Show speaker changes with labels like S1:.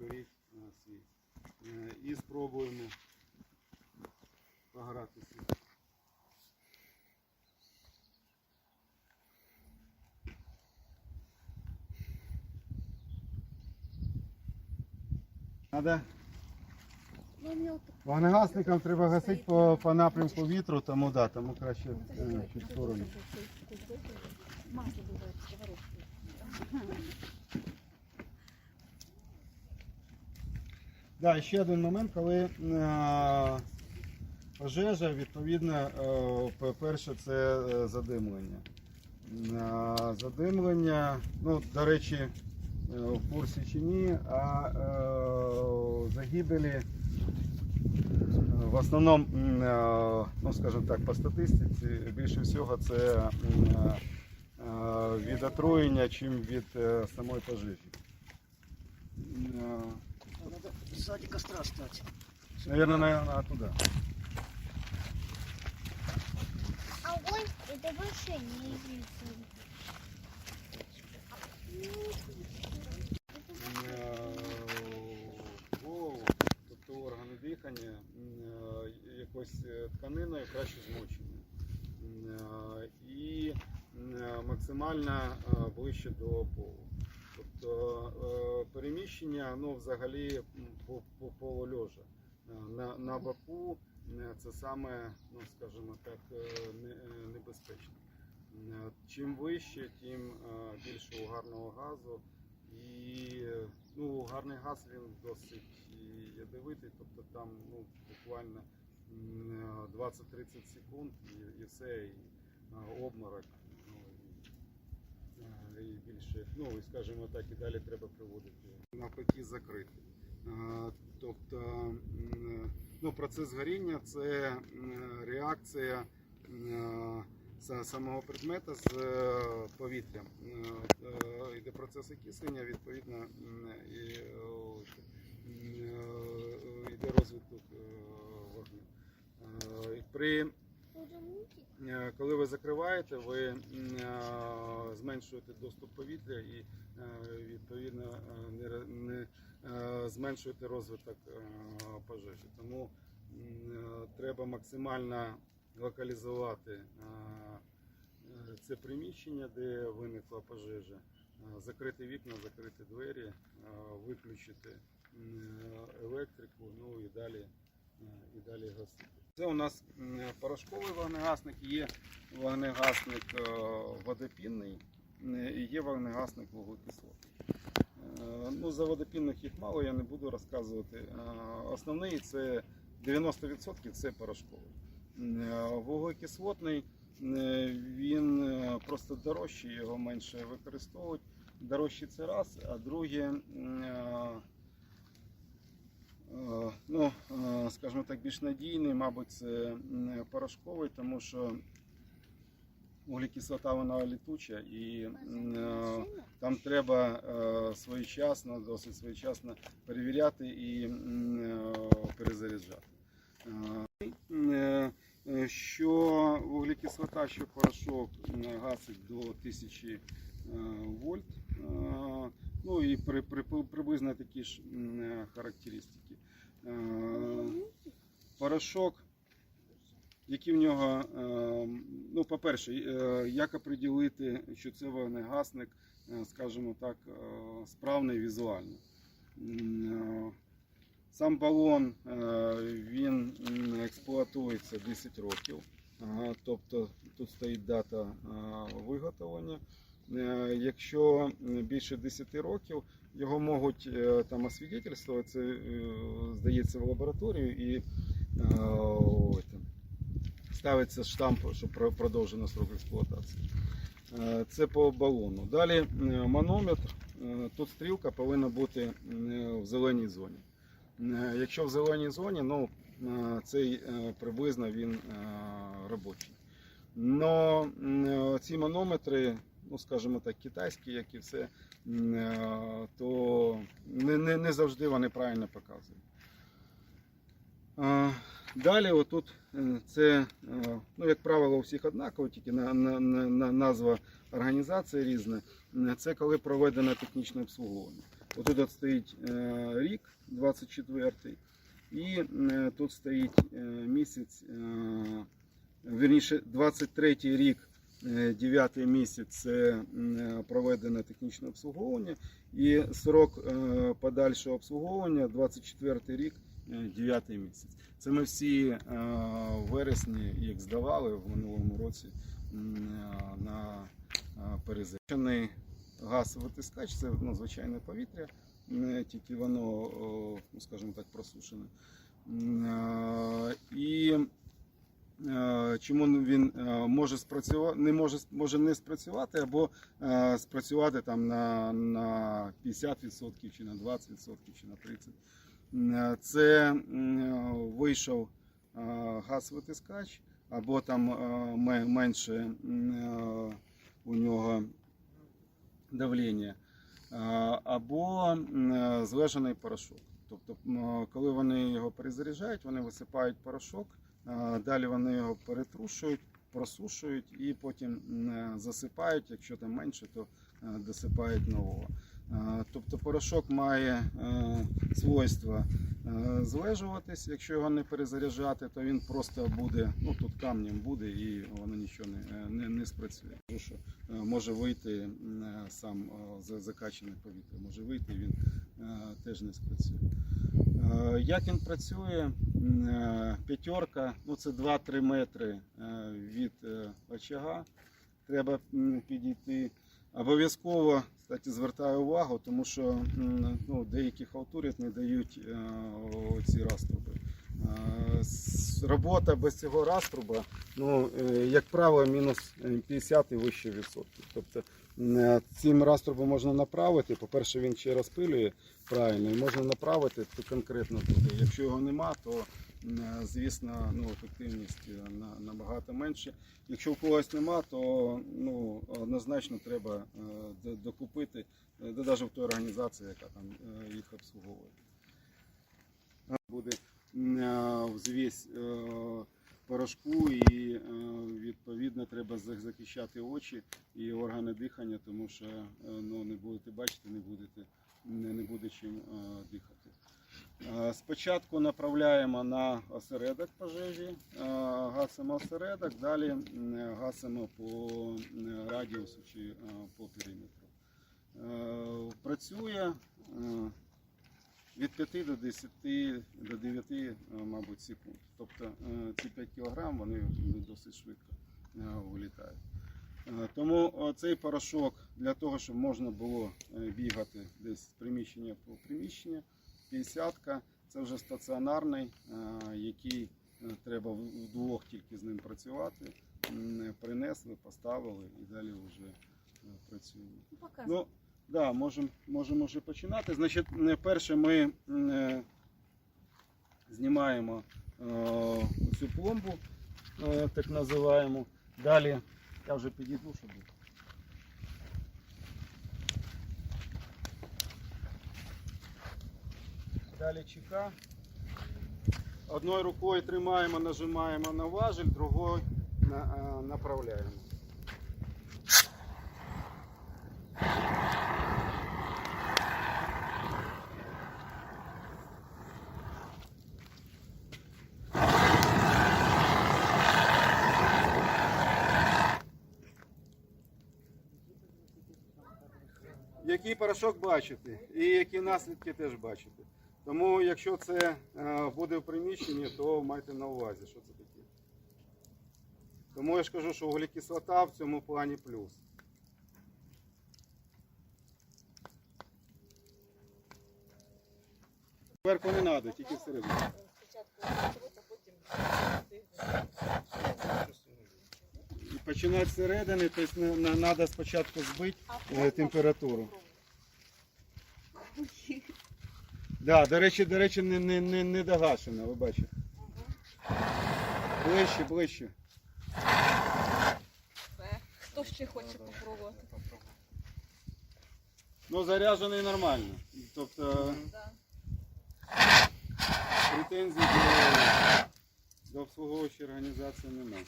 S1: ви беріть е, свій. Е, І спробуємо погратися. Надо Вогнегасникам треба гасити по, по напрямку вітру, тому да, тому краще е, в сторону.
S2: Масло бывает, сковородки.
S1: Да, ще один момент, коли е, пожежа, відповідно, е, по-перше, це е, задимлення. Задимлення, ну, до речі, в курсі чи ні, а загибелі в основному, ну, скажімо так, по статистиці, більше всього це від отруєння, чим від самої пожежі.
S3: Сзади костра стать.
S1: Наверное, наверное, туда.
S4: Огонь это выше ниже.
S1: Голову, тобто органи дихання, е, якось е, тканиною краще змочені. Е, І максимально ближче до полу. Тобто переміщення ну, взагалі полу льожа. Е, На, на боку е, це саме, ну скажімо так, е, не- небезпечно. Чим вище, тим більше угарного газу. І ну, угарний газ він досить ядовитий, тобто там ну, буквально е, 20-30 секунд і, і все, і обморок. Ну, і більше, ну і скажімо так, і далі треба приводити. Навпаки, закрити. Тобто ну, процес горіння це реакція самого предмета з е, повітрям. Е, е, Йде процес окислення, відповідно, йде розвиток вогню. При Коли ви закриваєте, ви зменшуєте доступ повітря і відповідно не, е, зменшуєте розвиток е, пожежі. Тому е, треба максимально локалізувати це приміщення, де виникла пожежа, закрити вікна, закрити двері, виключити електрику, ну і далі, і далі гасити. Це у нас порошковий вогнегасник, є вогнегасник водопінний є вогнегасник вуглекислотний. Е, Ну, за водопінних їх мало, я не буду розказувати. Е, Основний це 90% це порошковий. Е, Вуглекислотний він просто дорожчий, його менше використовують. Дорожчий це раз, а друге. ну, скажімо так, більш надійний, мабуть, це порошковий, тому що вуглекислота вона літуча і е, там треба е, своєчасно, досить своєчасно перевіряти і е, перезаряджати. Е, е, Що вуглекислота, що порошок гасить до 1000 е, вольт. Е, Ну і при, при, приблизно такі ж характеристики. Е, Порошок, який в нього, е, ну, по-перше, е, як оприділити, що це вогнегасник, е, скажімо так, справний візуально. Сам балон він експлуатується 10 років, тобто тут стоїть дата виготовлення. Якщо більше 10 років, його можуть там освідетельствувати, це здається в лабораторію і ставиться штамп, що про- продовжено срок експлуатації. Е, Це по балону. Далі е, манометр. Е, Тут стрілка повинна бути в зеленій зоні. Якщо в зеленій зоні, ну цей приблизно він робочий. Но ці манометри, ну скажімо так, китайські, як і все, то не, не, не завжди вони правильно показують. Далі, отут е, це, е, ну, як правило, у всіх однаково, тільки на, на, на, на- назва організації різна. Це коли проведено технічне обслуговування. Отут от стоїть е, рік, 24-й, і тут стоїть місяць, вірніше, 23-й рік, 9 місяць це проведене технічне обслуговування, і срок подальшого обслуговування 24 рік, 9 місяць. Це ми всі е, в вересні їх здавали в минулому році е, на перезачений газ витискач, це ну, звичайне повітря, тільки воно, ну, скажімо так, просушене. Е, І е, чому він е, може спрацювати, не може, може не спрацювати, або е, спрацювати там на, на 50% чи на 20% чи на 30%. Це е, вийшов е, газ-витискач, або там е, менше у нього давлення, або е, порошок. Тобто, коли вони його перезаряджають, вони висипають порошок, далі вони його перетрушують, просушують і потім засипають. Якщо там менше, то досипають нового. Тобто порошок має е, свойство е, звежуватись. Якщо його не перезаряджати, то він просто буде, ну тут камнем буде і воно нічого не, е, не, не спрацює. Може вийти сам закачане повітря, може вийти, він теж не спрацює. Як він працює? П'ятерка, ну це 2-3 метри від очага. Треба підійти. Обов'язково кстати, звертаю увагу, тому що ну, деякі халтурять не дають е, ці раструби. Е, Робота без цього раструба, ну, е, як правило, мінус е, 50 і вище відсотків. Тобто цим раструбом можна направити. По-перше, він ще розпилює правильно, і можна направити конкретно туди. Якщо його нема, то звісно ну, ефективність е, набагато менше. Якщо у когось нема, то ну, однозначно треба е, докупити, е, да навіть в тій організації, яка там е, їх обслуговує. Е, Буде е, е, порошку і е, відповідно треба захищати очі і органи дихання, тому що е, ну, не будете бачити, не будете не, буде чим е, дихати. Е, Спочатку направляємо на осередок пожежі, е, гасимо осередок, далі гасимо по радіусу чи е, по периметру. Працює від 5 до 10 до 9, е, мабуть, секунд. Тобто ці 5 кг вони досить швидко вилітають. Тому цей порошок для того, щоб можна було бігати десь з приміщення по приміщенню, 50-ка це вже стаціонарний, е, який е, треба вдвох тільки з ним працювати. Принесли, поставили і далі вже е, працюємо.
S2: Ну.
S1: Ну, да, можемо можемо вже починати. Значить, перше ми знімаємо цю пломбу, так називаємо. Далі я вже підійду, щоб. Далі чека. Одною рукою тримаємо, нажимаємо на важель, другою е, направляємо. який порошок бачите і які наслідки теж бачите. Тому якщо це е, буде в приміщенні, то майте на увазі, що це таке. Тому я ж кажу, що вуглекислота в цьому плані плюс. Зверху не треба, тільки всередині. Починати зсередини, тобто треба спочатку збити е, температуру. Да, до речі, до речі, не, не, не, не догашена, ви бачите. Ближче, ближче.
S2: Хто ще хоче попробувати?
S1: Ну, заряджений нормально. Тобто претензій до, до обслуговуючої організації немає.